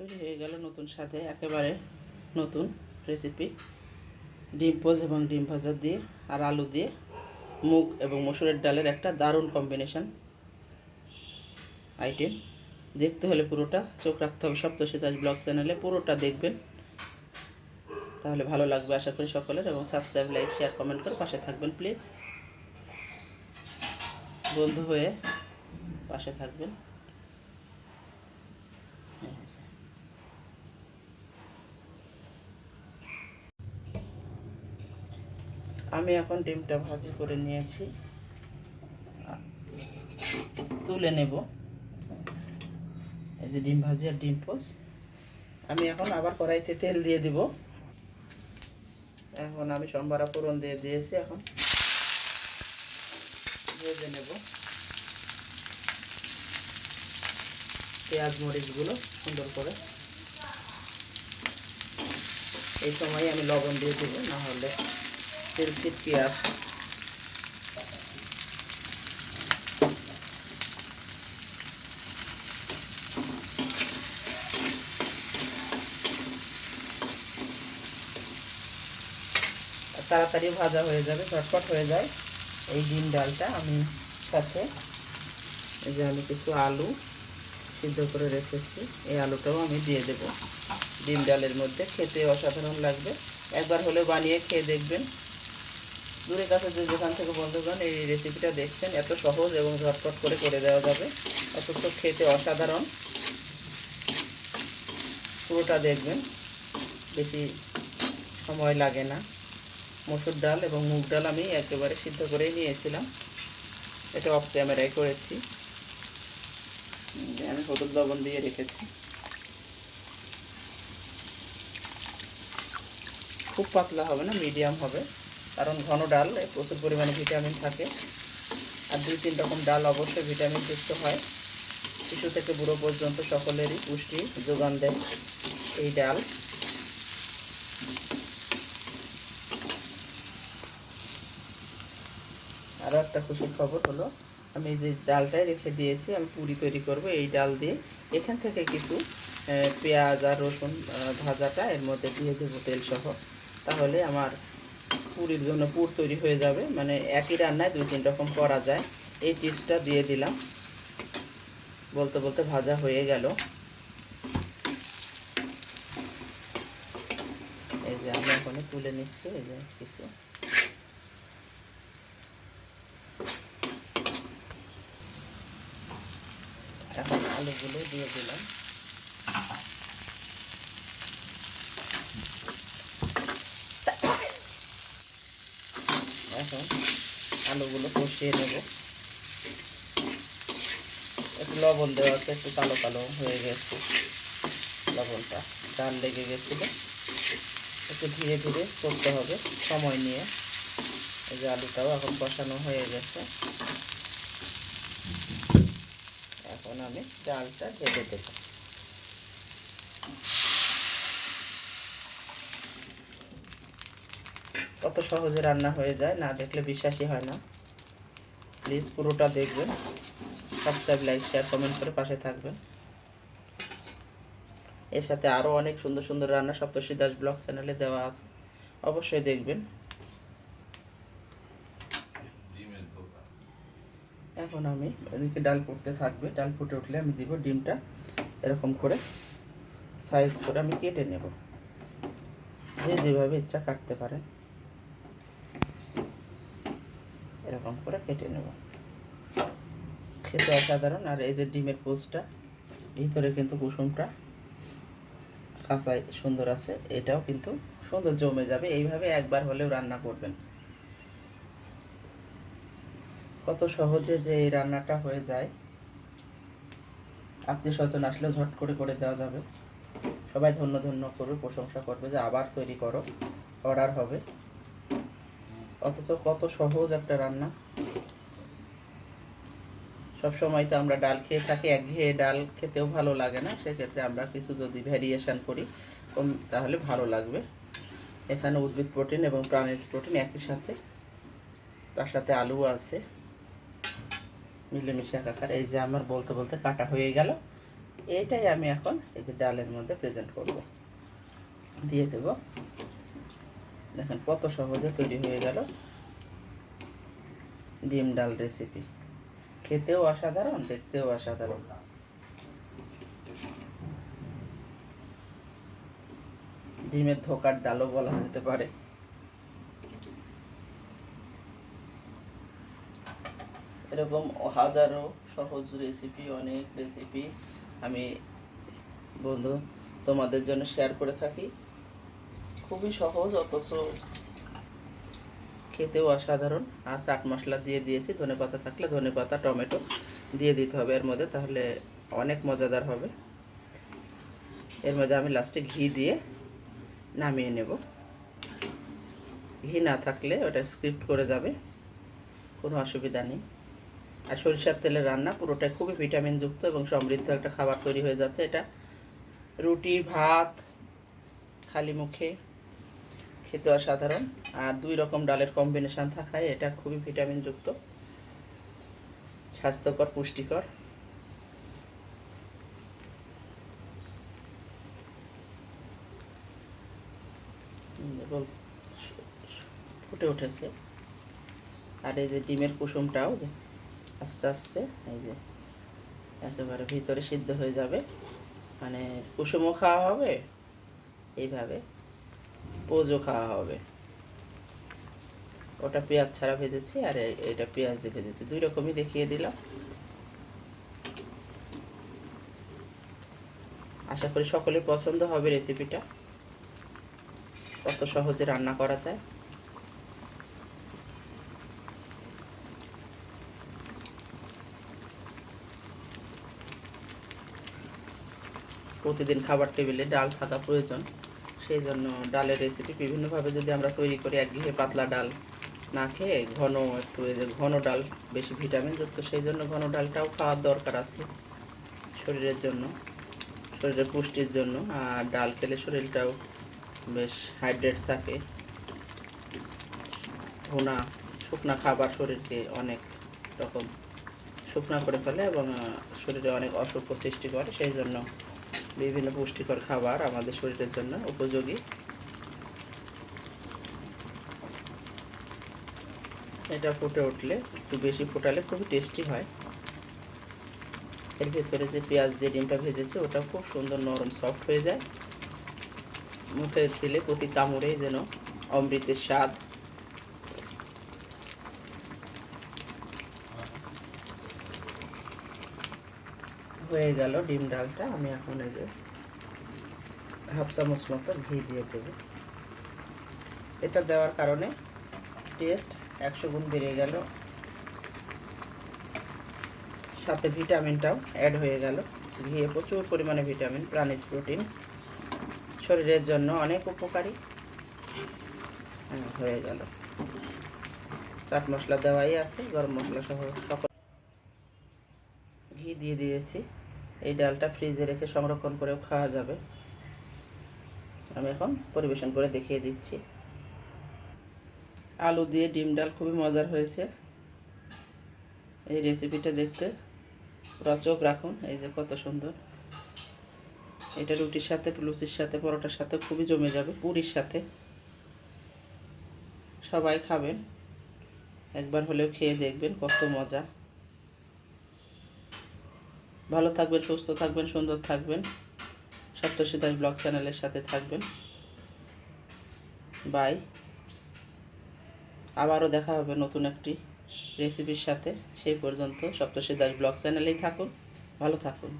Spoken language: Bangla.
তৈরি হয়ে গেল নতুন সাথে, একেবারে নতুন রেসিপি ডিম পোজ এবং ডিম ভাজা দিয়ে আর আলু দিয়ে, মুগ এবং মসুরের ডালের একটা দারুণ কম্বিনেশান আইটেম দেখতে হলে পুরোটা, চোখ রাখতে হবে সপ্তশী দাস ব্লগ চ্যানেলে, পুরোটা দেখবেন। তাহলে ভালো লাগবে আশা করি সকলের এবং সাবস্ক্রাইব লাইক শেয়ার কমেন্ট করে পাশে থাকবেন প্লিজ বন্ধু হয়ে পাশে থাকবেন। আমি এখন ডিমটা ভাজি করে নিয়েছি। তুলে নেব। এই যে ডিম ভাজি আর ডিম পোস। আমি এখন আবার কড়াইতে তেল দিয়ে দিব। এখন আমি সম্বারা ফোড়ন দিয়ে দিয়েছি এখন। ভেজে নেব। পেঁয়াজ, মরিচগুলো সুন্দর করে। এই সময় আমি লবণ দিয়ে দেবো না হলে তেল ছিটকে আসে তাড়াতাড়ি ভাজা হয়ে যাবে, ঝটপট হয়ে যায়। এই ডিম ডালটা আমি সাথে এই যে আমি কিছু আলু সিদ্ধ করে রেখেছি, এই আলুটাও আমি দিয়ে দেব। ডিম ডালের মধ্যে খেতে অসাধারণ লাগবে। একবার হলে বানিয়ে খেয়ে দেখবেন। দূরে কাছে যে যেখান থেকে বন্ধুগণ এই রেসিপিটা দেখছেন, এত সহজ এবং ঝটপট করে করে দেওয়া যাবে। অথচ খেতে অসাধারণ। পুরোটা দেখবেন। বেশি সময় লাগে না। মসুর ডাল এবং মুগ ডাল আমি একেবারে সিদ্ধ করেই নিয়েছিলাম। এটা অফ ক্যামেরায় করেছি। আমি হলুদ লবণ দিয়ে রেখেছি। খুব পাতলা হবে না মিডিয়াম হবে। কারণ ঘন ডাল প্রচুর পরিমাণে ভিটামিন থাকে। আর দুই, তিন রকম ডাল অবশ্যই ভিটামিন যুক্ত হয়। শিশু থেকে বুড়ো পর্যন্ত সকলেরই পুষ্টি যোগান দেয় এই ডাল। আরও একটা খুশির খবর হলো, আমি যে ডালটাই রেখে দিয়েছি, আমি পুরি তৈরি করব এই ডাল দিয়ে। এখান থেকে কিছু পেঁয়াজ আর রসুন ভাজাটা এর মধ্যে দিয়ে দেবো তেল সহ তাহলে আমার পুরির জন্য পুর তৈরি হয়ে যাবে। মানে একই রান্নায় দুই তিন রকম করা যায়। এই টিপসটা দিয়ে দিলাম। বলতে বলতে ভাজা হয়ে গেল। এই যে আমি এখন তুলে নিচ্ছি, এই যে কিছু। এখন আলুগুলো দিয়ে দিলাম এখন আলুগুলো কষিয়ে নেব। একটু লবণ দেওয়া আছে, একটু কালো কালো হয়ে গেছে লবণটা ডাল লেগে গেছিল। একটু ধীরে ধীরে করতে হবে সময় নিয়ে। এই যে আলুটাও এখন কষানো হয়ে গেছে। এখন আমি ডালটা ঢেলে দেব। কত সহজে রান্না হয়ে যায় না দেখলে বিশ্বাসই হয় না। প্লিজ পুরোটা দেখবেন। সাবস্ক্রাইব লাইক শেয়ার কমেন্ট করে পাশে থাকবেন। এর সাথে আরও অনেক সুন্দর সুন্দর রান্না সপ্তর্ষি দাস ব্লগ চ্যানেলে দেওয়া আছে। অবশ্যই দেখবেন। এখন আমি এদিকে ডাল ফুটতে থাকবে। ডাল ফুটে উঠলে আমি দিব ডিমটা এরকম করে সাইজ করে আমি কেটে নেব। যে যেভাবে ইচ্ছা কাটতে পারেন। এরকম করে কেটে নেব। খেতে অসাধারণ। আর এই যে ডিমের পোস্টটা, ভিতরে কিন্তু কুসুমটা কাঁচাই সুন্দর আছে। এটাও কিন্তু সুন্দর জমে যাবে। এইভাবে একবার হলেও রান্না করবেন। কত সহজে যে এই রান্নাটা হয়ে যায়। আত্মীয় স্বজন আসলেও ঝট করে করে দেওয়া যাবে। সবাই ধন্য ধন্য করবে প্রশংসা করবে যে আবার তৈরি করো। অর্ডার হবে। অথচ কত সহজ একটা রান্না। সব সময় তো আমরা ডাল খেয়ে থাকি, একঘেয়ে ডাল খেতেও ভালো লাগে না, সেক্ষেত্রে আমরা কিছু যদি ভ্যারিয়েশন করি তাহলে ভালো লাগবে। এখানে উদ্ভিদ প্রোটিন এবং প্রাণীজ প্রোটিন একই সাথে, তার সাথে আলু আছে। মিলেমিশে একাকার, এই যে আমার বলতে বলতে কাটা হয়ে গেল। এইটাই আমি এখন এই যে ডালের মধ্যে প্রেজেন্ট করব। দিয়ে দেব। দেখেন কত সহজে তৈরি হয়ে গেল ডিম ডাল রেসিপি খেতেও অসাধারণ, দেখতেও অসাধারণ। ডিমের ধোকার ডালও বলা যেতে পারে। এরকম হাজারো সহজ রেসিপি অনেক রেসিপি আমি বন্ধু তোমাদের জন্য শেয়ার করে থাকি। খুবই সহজ, অথচ খেতেও অসাধারণ। আর চাট মশলা দিয়ে দিয়েছি, ধনে পাতা থাকলে ধনে পাতা, টমেটো দিয়ে দিতে হবে এর মধ্যে, তাহলে অনেক মজাদার হবে। এর মধ্যে আমি লাস্টে ঘি দিয়ে নামিয়ে নেব। ঘি না থাকলে ওটা স্ক্রিপ্ট করে যাবে, কোনো অসুবিধা নেই। আর সরিষার তেলের রান্না পুরোটাই খুবই ভিটামিনযুক্ত এবং সমৃদ্ধ একটা খাবার তৈরি হয়ে যাচ্ছে। এটা রুটি, ভাত, খালি মুখে খেতে অসাধারণ। আর দুই রকম ডালের কম্বিনেশন থাকায় এটা খুবই ভিটামিনযুক্ত স্বাস্থ্যকর, পুষ্টিকর। এবং ফুটে উঠেছে। আর এই যে ডিমের কুসুমটাও আস্তে আস্তে এই যে একেবারে ভিতরে সিদ্ধ হয়ে যাবে। মানে কুসুমও খাওয়া হবে, এইভাবে পোজও খাওয়া হবে। ওটা পেঁয়াজ ছাড়া ভেজেছি আর এটা পেঁয়াজ দিয়ে ভেজেছি। দুই রকমই দেখিয়ে দিলাম। আশা করি সকলের পছন্দ হবে রেসিপিটা। কত সহজে রান্না করা যায়। প্রতিদিন খাবার টেবিলে ডাল থাকা প্রয়োজন। সেই জন্য ডালের রেসিপি বিভিন্নভাবে যদি আমরা তৈরি করি একঘেয়ে পাতলা ডাল না খেয়ে ঘন একটু এই যে ঘন ডাল, বেশি ভিটামিন যুক্ত, সেই জন্য ঘন ডালটাও খাওয়ার দরকার আছে শরীরের জন্য, শরীরের পুষ্টির জন্য। আর ডাল খেলে শরীরটাও বেশ হাইড্রেট থাকে। ভুনা শুকনা খাবার শরীরকে অনেক রকম শুকনা করে ফেলে এবং শরীরে অনেক অসুখ সৃষ্টি করে, সেই জন্য বিভিন্ন পুষ্টিকর খাবার আমাদের শরীরের জন্য উপযোগী। এটা ফুটে উঠলে, একটু বেশি ফোটালে খুবই টেস্টি হয়। এর ভেতরে যে পেঁয়াজ দিয়ে ডিমটা ভেজেছে, ওটা খুব সুন্দর নরম সফট হয়ে যায়। মুখে দিলে প্রতি কামড়েই যেন অমৃতের স্বাদ হয়ে গেল ডিম ডালটা আমি এখন এই যে হাফ চামচ মতো ঘি দিয়ে দেব। এটা দেওয়ার কারণে টেস্ট একশো গুণ বেড়ে গেল। সাথে ভিটামিনটাও অ্যাড হয়ে গেল। ঘিয়ে প্রচুর পরিমাণে ভিটামিন প্রাণিজ প্রোটিন। শরীরের জন্য অনেক উপকারী। হ্যাঁ, হয়ে গেল। চাট মশলা দেওয়াই আছে গরম মশলা সহ সকল ঘি দিয়ে দিয়েছি। এই ডালটা ফ্রিজে রেখে সংরক্ষণ করেও খাওয়া যাবে। আমি এখন পরিবেশন করে দেখিয়ে দিচ্ছি। আলু দিয়ে ডিম ডাল খুবই মজার হয়েছে। এই রেসিপিটা দেখতে পুরো চোখ রাখুন, এই যে কত সুন্দর। এটা রুটির সাথে, লুচির সাথে, পরোটার সাথে খুবই জমে যাবে, পুরির সাথে। সবাই খাবেন, একবার হলেও খেয়ে দেখবেন কত মজা। ভালো থাকবেন, সুস্থ থাকবেন, সুন্দর থাকবেন। সপ্তশী দাস ব্লগ চ্যানেলের সাথে থাকবেন। বাই। আবারও দেখা হবে নতুন একটি রেসিপির সাথে। সেই পর্যন্ত সপ্তশী দাস ব্লগ চ্যানেলেই থাকুন, ভালো থাকুন।